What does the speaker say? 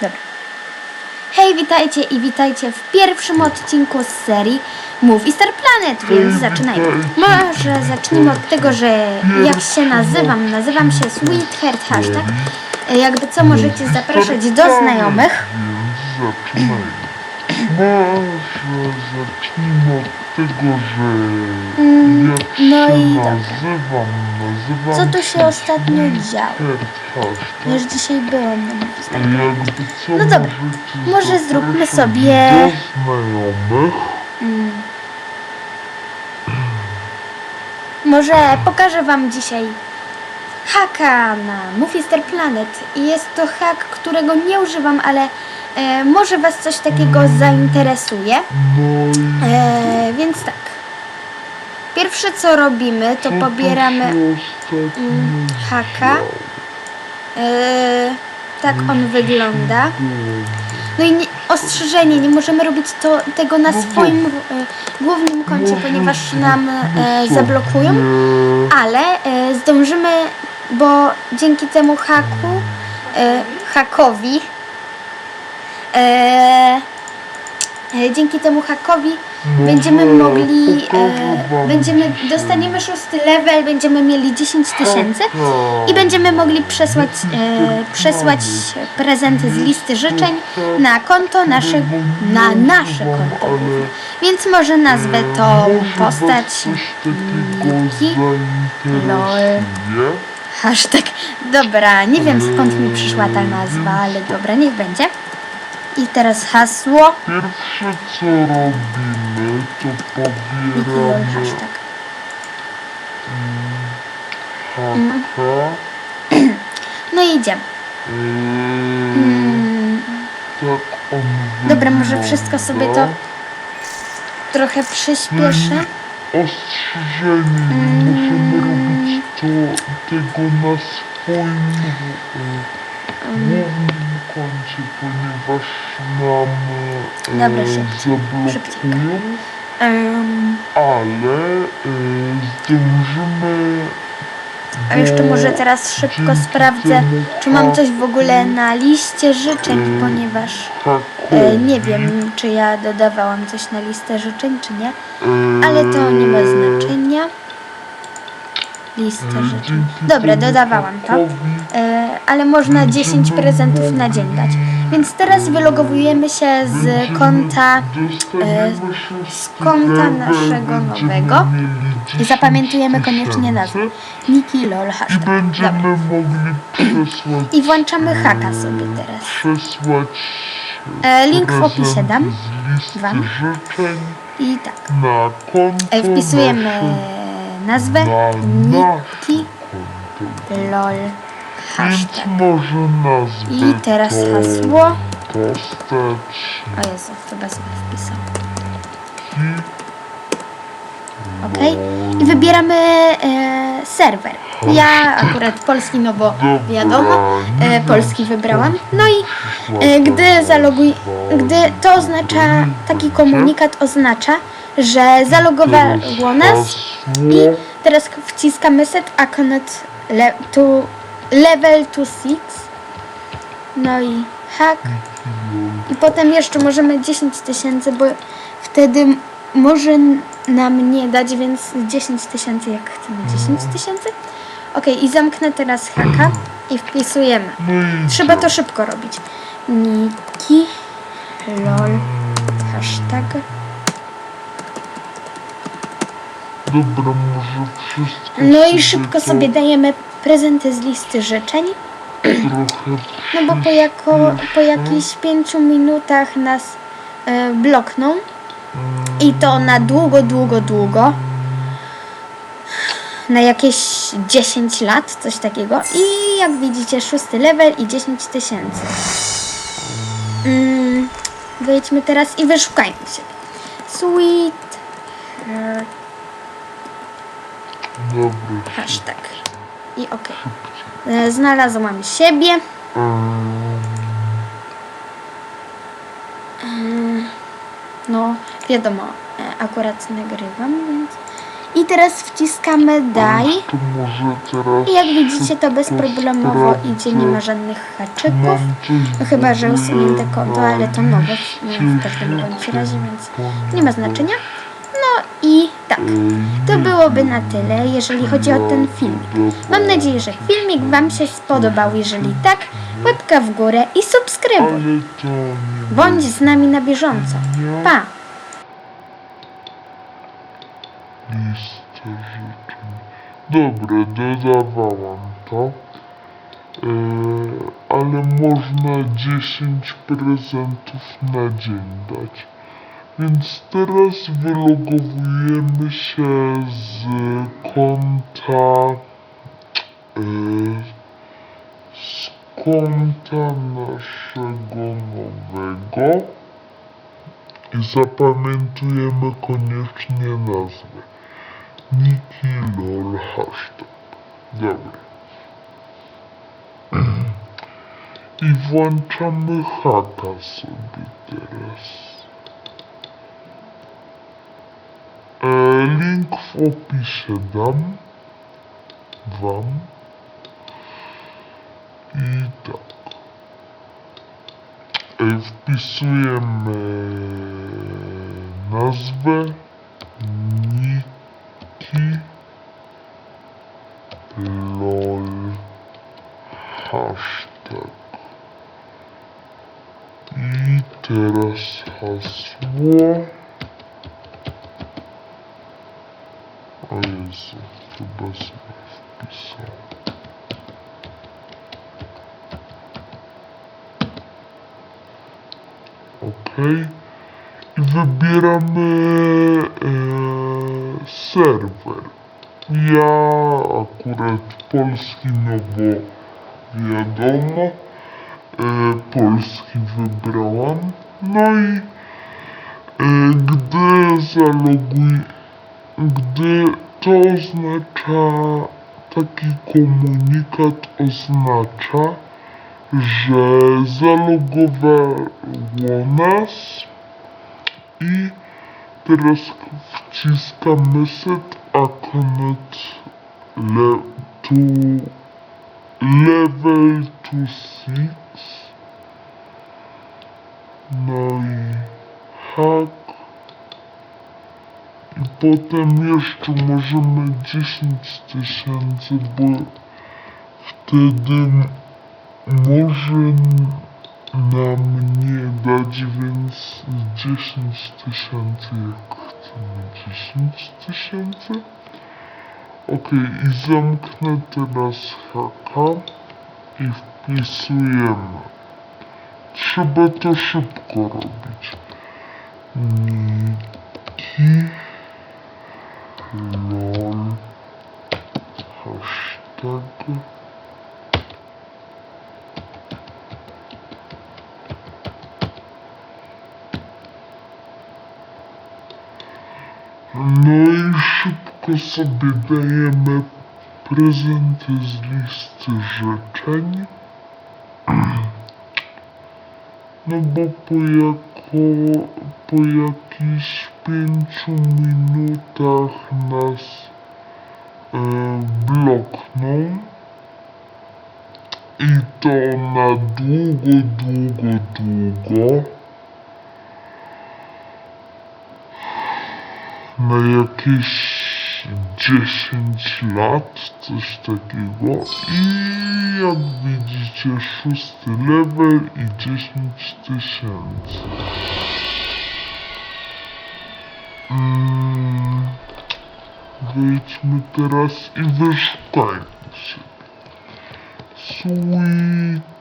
Dobra. Hej, witajcie i witajcie w pierwszym odcinku z serii Move Star Planet, więc zaczynajmy. Może zacznijmy od tego, że jak się nazywam, nazywam się Sweetheart Hashtag. Jakby co możecie zapraszać do znajomych. Zaczynajmy. Może zacznijmy od tego, że jak no się i dobra. nazywam, nazywam Co tu się ostatnio działo? Hashtag. Już dzisiaj byłem na Jakby co No dobra, możecie może zróbmy zapraszać sobie- Do znajomych. Może pokażę wam dzisiaj haka na Movie Star Planet. I jest to hak, którego nie używam, ale e, może was coś takiego zainteresuje. No E, więc tak. Pierwsze co robimy, to pobieramy mm, haka. E, tak on wygląda. No i nie, ostrzeżenie, nie możemy robić to, tego na swoim e, głównym koncie, ponieważ nam e, zablokują. ale e, zdążymy, bo dzięki temu haku, e, hakowi, e, e, dzięki temu hakowi będziemy mogli, e, będziemy, dostaniemy szósty level, będziemy mieli 10 tysięcy i będziemy mogli przesłać, e, przesłać prezenty z listy życzeń na konto naszych, na nasze konto. Więc może nazwę tą postać Niki. Lol. Hashtag. Dobra, nie wiem skąd mi przyszła ta nazwa, ale dobra, niech będzie. I teraz hasło. Pierwsze co robimy, to pobieramy hashtag. haka. No i idziemy. Yy, Mm, tak on Dobra, może wszystko sobie to trochę przyspieszę. Ostrzeżenie, nie możemy robić to, tego na swoim e, głównym koncie, ponieważ nam e, Dobra, szybciej, zablokują, Em, ale e, zdążymy a jeszcze może teraz szybko dzięki sprawdzę, temu czy mam coś w ogóle na liście życzeń, ponieważ hakowi, e, nie wiem, czy ja dodawałam coś na listę życzeń, czy nie. e, Ale to nie ma znaczenia. Lista życzeń. dzięki Dobra, temu dodawałam to. E, ale można 10 prezentów na dzień dać. Więc teraz wylogowujemy się z konta się z konta naszego nowego i zapamiętujemy koniecznie nazwę. Niki lol I hashtag. będziemy Dobra. mogli przesłać, I włączamy haka sobie teraz. E, link w opisie dam. wam. I tak. E, wpisujemy nazwę na Niki lol hashtag. I teraz hasło. Postać O Jezu, chyba sobie wpisał. Ok. I wybieramy e, serwer. Ja akurat polski, no bo wiadomo, e, polski wybrałam. No i e, gdy zaloguj, gdy to oznacza, taki komunikat oznacza, że zalogowało nas i teraz wciskamy set account le, to level to 6. No i hack. I potem jeszcze możemy 10 tysięcy, bo wtedy może nam nie dać, więc 10 tysięcy jak chcemy 10 tysięcy. Ok, i zamknę teraz haka i wpisujemy. No Trzeba to szybko robić. Niki lol hashtag. Dobra, może wszystko No i szybko sobie dajemy prezenty z listy życzeń. No bo po, jako, po jakichś 5 minutach nas e, blokną. I to na długo, długo, długo. Na jakieś 10 lat, coś takiego. I jak widzicie, szósty level i 10 tysięcy. Mm, wejdźmy teraz i wyszukajmy się. Sweet Dobra, hashtag. I ok. E, Znalazłam siebie. em, No, wiadomo, e, akurat nagrywam, więc I teraz wciskamy daj. I jak widzicie to bezproblemowo idzie, nie ma żadnych haczyków. No chyba, że usunięte konto, ale to nowe w, w każdym bądź razie, więc nie ma znaczenia. I tak, to byłoby na tyle, jeżeli chodzi o ten filmik. Mam nadzieję, że filmik Wam się spodobał. Jeżeli tak, łapka w górę i subskrybuj. Bądź z nami na bieżąco. Pa! Dobra, dodawałam to. E, ale można 10 prezentów na dzień dać. Więc teraz wylogowujemy się z konta e, z konta naszego nowego i zapamiętujemy koniecznie nazwę. Niki lol hashtag. Dobra. I włączamy haka sobie teraz. E, link w opisie dam wam. I tak. Wpisujemy nazwę Niki lol hashtag i teraz hasło Jezu, chyba sobie wpisał ok i wybieramy e, serwer. Ja akurat polski no bo wiadomo e, polski wybrałam. No i e, gdy zaloguj gdy to oznacza taki komunikat oznacza że zalogowało nas i teraz wciskamy set a connect le to level to 6 no i hack potem jeszcze możemy 10 tysięcy bo wtedy może nam nie dać, więc 10 tysięcy, jak chcemy 10 tysięcy. Ok, i zamknę teraz haka i wpisujemy. Trzeba to szybko robić. No i szybko sobie dajemy prezenty z listy życzeń. No bo po jako, po jakichś pięciu minutach nas e, blokną. I to na długo, długo, długo. Na jakieś 10 lat, coś takiego. I jak widzicie, szósty level i 10 tysięcy. Mm, wejdźmy teraz i wyszukajmy sobie. Sweet